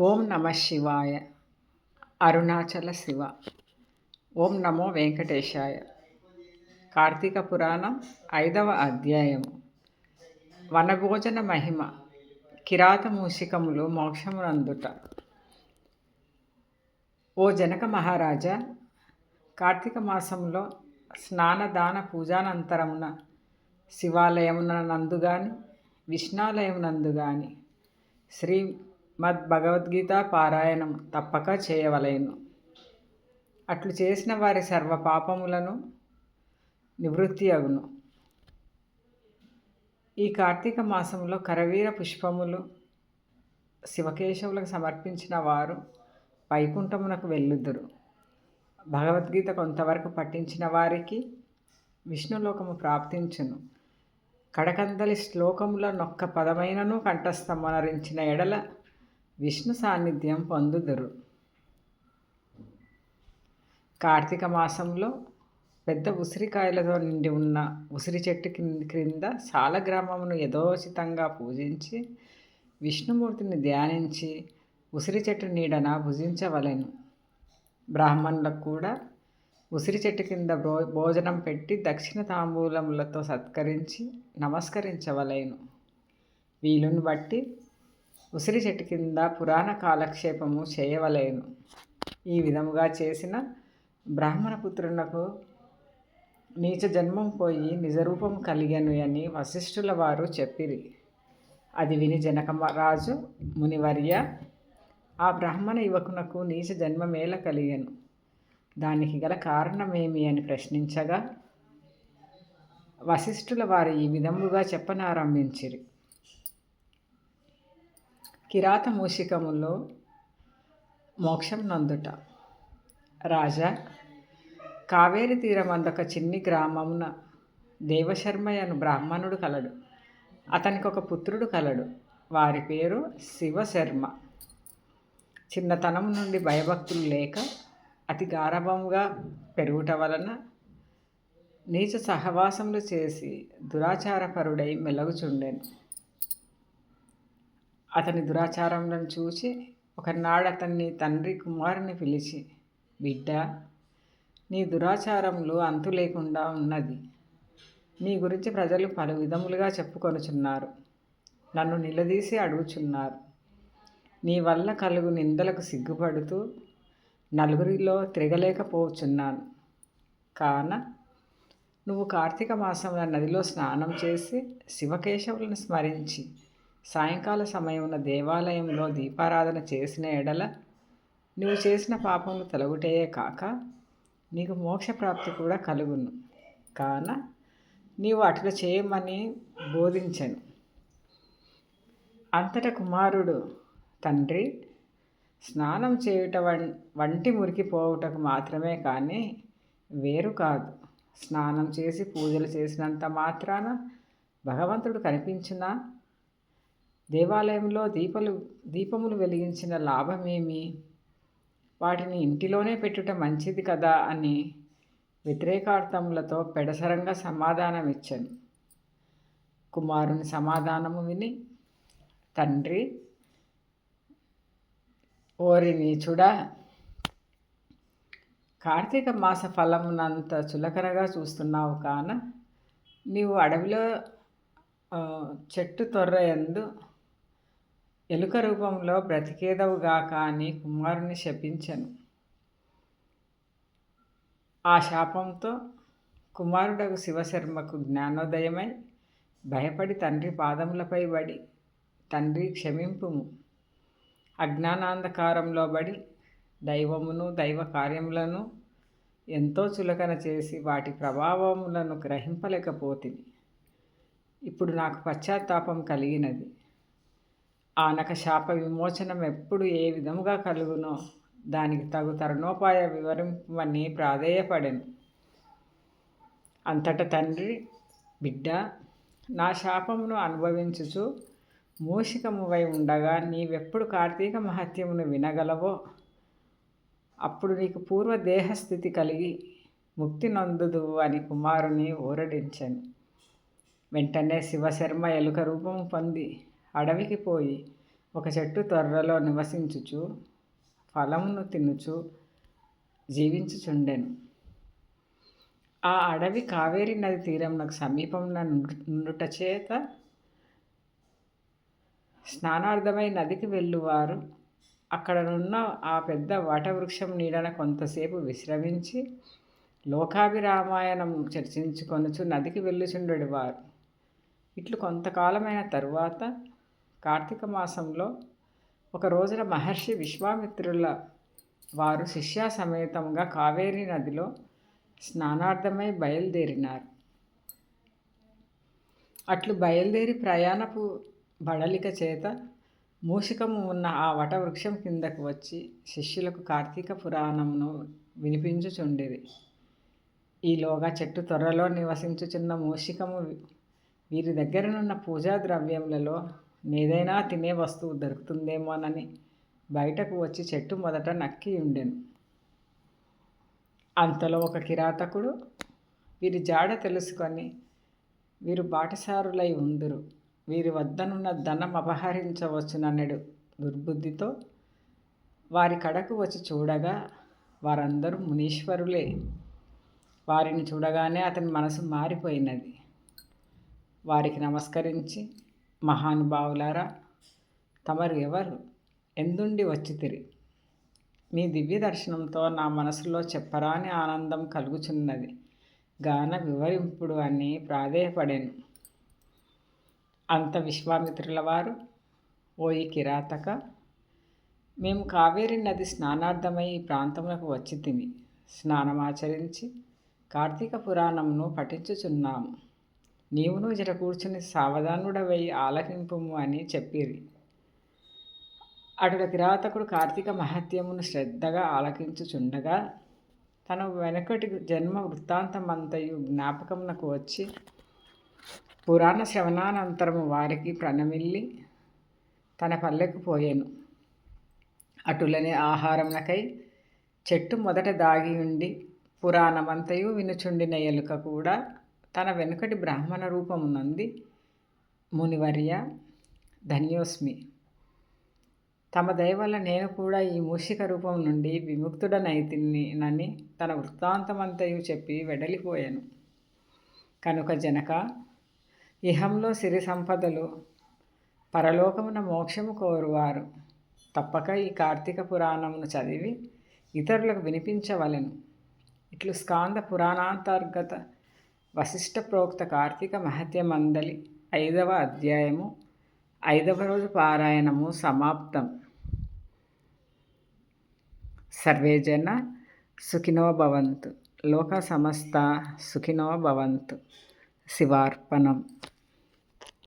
ఓం నమ శివాయ. అరుణాచల శివ. ఓం నమో వెంకటేశాయ. కార్తీక పురాణం ఐదవ అధ్యాయము. వనభోజన మహిమ. కిరాత మూషికములు మోక్షమునందుట. ఓ జనక మహారాజా కార్తీక మాసంలో స్నానదాన పూజానంతరమున శివాలయమున నందు గాని విష్ణాలయమునందు గాని శ్రీ మద్భగవద్గీత పారాయణం తప్పక చేయవలేను. అట్లు చేసిన వారి సర్వ పాపములను నివృత్తి అగును. ఈ కార్తీక మాసంలో కరవీర పుష్పములు శివకేశవులకు సమర్పించిన వారు వైకుంఠమునకు వెళ్ళుదురు. భగవద్గీత కొంతవరకు పఠించిన వారికి విష్ణులోకము ప్రాప్తించును. కడకందలి శ్లోకముల నొక్క పదమైనను కంఠస్థమనరించిన ఎడల విష్ణు సాన్నిధ్యం పొందుదురు. కార్తీక మాసంలో పెద్ద ఉసిరికాయలతో నిండి ఉన్న ఉసిరి చెట్టు క్రింద సాలగ్రామమును యథోచితంగా పూజించి విష్ణుమూర్తిని ధ్యానించి ఉసిరి చెట్టు నీడన భుజించవలెను. బ్రాహ్మణులకు కూడా ఉసిరి చెట్టు కింద భోజనం పెట్టి దక్షిణ తాంబూలములతో సత్కరించి నమస్కరించవలేను. వీలుని బట్టి ఉసిరి చెట్టు కింద పురాణ కాలక్షేపము చేయవలేను. ఈ విధముగా చేసిన బ్రాహ్మణ పుత్రునకు నీచ జన్మం పోయి నిజరూపం కలిగను అని వశిష్ఠుల వారు చెప్పిరి. అది విని జనకరాజు మునివర్య ఆ బ్రాహ్మణ యువకునకు నీచ జన్మమేల కలిగను. దానికి గల కారణమేమి అని ప్రశ్నించగా వశిష్ఠుల వారు ఈ విధముగా చెప్పనారంభించిరి. కిరాత మూషికములో మోక్షం నందుట. రాజా కావేరి తీరమందొక చిన్ని గ్రామమున దేవశర్మయ్యను బ్రాహ్మణుడు కలడు. అతనికి ఒక పుత్రుడు కలడు. వారి పేరు శివశర్మ. చిన్నతనం నుండి భయభక్తులు లేక అతి గారభముగా పెరుగుట వలన నీచ సహవాసములు చేసి దురాచారపరుడై మెలగుచుండెను. అతని దురాచారములను చూసి ఒకనాడు అతన్ని తండ్రి కుమారుని పిలిచి బిడ్డ నీ దురాచారంలో అంతు లేకుండా ఉన్నది. నీ గురించి ప్రజలు పలు విధములుగా చెప్పుకొనుచున్నారు. నన్ను నిలదీసి అడుగుచున్నారు. నీ వల్ల కలుగు నిందలకు సిగ్గుపడుతూ నలుగురిలో తిరగలేకపోచున్నాను. కాన నువ్వు కార్తీక మాసంలో నదిలో స్నానం చేసి శివకేశవులను స్మరించి సాయంకాల సమయమున దేవాలయంలో దీపారాధన చేసిన ఎడల నువ్వు చేసిన పాపములు తొలగుటయే కాక నీకు మోక్షప్రాప్తి కూడా కలుగును. కాన నీవు అట్లా చేయమని బోధించను. అంతట కుమారుడు తండ్రి స్నానం చేయుట వంటి మురికిపోవుటకు మాత్రమే కానీ వేరు కాదు. స్నానం చేసి పూజలు చేసినంత మాత్రాన భగవంతుడు కనిపించినా? దేవాలయంలో దీపలు దీపములు వెలిగించిన లాభమేమి? వాటిని ఇంటిలోనే పెట్టుట మంచిది కదా అని వ్యతిరేకార్థములతో పెడసరంగా సమాధానం ఇచ్చాను కుమారుని సమాధానము విని తండ్రి ఓరి నీచుడా కార్తీక మాస ఫలమునంత చులకనగా చూస్తున్నావు కాన నీవు అడవిలో చెట్టు తొర్ర ఎందు ఎలుక రూపంలో బ్రతికేదవుగా కానీ కుమారుని శపించను. ఆ శాపంతో కుమారుడకు శివశర్మకు జ్ఞానోదయమై భయపడి తండ్రి పాదములపై పడి తండ్రి క్షమింపుము. అజ్ఞానాంధకారంలో బడి దైవమును దైవ కార్యములను ఎంతో చులకన చేసి వాటి ప్రభావములను గ్రహింపలేకపోతుంది ఇప్పుడు నాకు పశ్చాత్తాపం కలిగినది. ఆనక శాప విమోచనం ఎప్పుడు ఏ విధముగా కలుగునో దానికి తగు తరుణోపాయ వివరింపమని ప్రాధేయపడెను. అంతట తండ్రి బిడ్డ నా శాపమును అనుభవించుచు మూషికమువై ఉండగా నీవెప్పుడు కార్తీక మహత్యమును వినగలవో అప్పుడు నీకు పూర్వ దేహస్థితి కలిగి ముక్తి నొందుదు అని కుమారుని ఊరడించాను. వెంటనే శివశర్మ ఎలుక రూపం పొంది అడవికి పోయి ఒక చెట్టు త్వరలో నివసించుచు ఫలమును తినుచు జీవించుచుండెను. ఆ అడవి కావేరి నది తీరంలో సమీపంలో నుండుట చేత స్నానార్థమై నదికి వెళ్ళువారు. అక్కడనున్న ఆ పెద్ద వటవృక్షం నీడన కొంతసేపు విశ్రమించి లోకాభిరామాయణం చర్చించుకొనుచు నదికి వెళ్ళుచుండెడు వారు ఇట్లు కొంతకాలమైన తరువాత కార్తీక మాసంలో ఒక రోజున మహర్షి విశ్వామిత్రుల వారు శిష్యా సమేతంగా కావేరీ నదిలో స్నానార్థమై బయలుదేరినారు. అట్లు బయలుదేరి ప్రయాణపు బడలిక చేత మూషికము ఉన్న ఆ వటవృక్షం కిందకు వచ్చి శిష్యులకు కార్తీక పురాణమును వినిపించుచుండేది. ఈలోగా చెట్టు త్వరలో నివసించుచున్న మూషికము వీరి దగ్గరనున్న పూజా ద్రవ్యములలో ఏదైనా తినే వస్తువు దొరుకుతుందేమోనని బయటకు వచ్చి చెట్టు మొదట నక్కి ఉండెను. అంతలో ఒక కిరాతకుడు వీరి జాడ తెలుసుకొని వీరు బాటసారులై ఉందురు. వీరి వద్దనున్న ధనం అపహరించవచ్చునన్నడు దుర్బుద్ధితో వారి కడకు వచ్చి చూడగా వారందరూ మునీశ్వరులే. వారిని చూడగానే అతని మనసు మారిపోయినది. వారికి నమస్కరించి మహానుభావులారా తమరు ఎవరు? ఎందుండి వచ్చితిరి మీ దివ్య దర్శనంతో నా మనసులో చెప్పరాని ఆనందం కలుగుచున్నది. గాన వివరింపుడు అని ప్రాధేయపడాను. అంత విశ్వామిత్రుల వారు? ఓయి కిరాతక! మేము కావేరి నది స్నానార్థమై ఈ ప్రాంతములకు వచ్చి తిని స్నానమాచరించి కార్తీక పురాణమును పఠించుచున్నాము. నీవును జర కూర్చుని సావధానుడవై ఆలకింపుము అని చెప్పిరి. అటుల కిరాతకుడు కార్తీక మహత్యమును శ్రద్ధగా ఆలకించుచుండగా తన వెనకటి జన్మ వృత్తాంతమంతయు జ్ఞాపకమునకు వచ్చి పురాణ శ్రవణానంతరము వారికి ప్రణమిల్లి తన పల్లెకు పోయాను. అటులనే ఆహారమునకై చెట్టు మొదట దాగి ఉండి పురాణమంతయు వినుచుండిన ఎలుక కూడా తన వెనుకటి బ్రాహ్మణ రూపమునంది మునివర్య ధన్యోస్మి. తమ దయవల్ల నేను కూడా ఈ మూషిక రూపం నుండి విముక్తుడనైతినని తన వృత్తాంతమంతయు చెప్పి వెడలిపోయాను. కనుక జనక ఇహంలో సిరి సంపదలు పరలోకమున మోక్షము కోరువారు. తప్పక ఈ కార్తీక పురాణమును చదివి ఇతరులకు వినిపించవలెను. ఇట్లు స్కాంద పురాణాంతర్గత వశిష్ఠ ప్రోక్త కార్తీక మహత్య మండలి ఐదవ అధ్యాయము ఐదవ రోజు పారాయణము సమాప్తం. సర్వేజన సుఖినో భవంతు. లోక సమస్త సుఖినో భవంతు. శివార్పణం.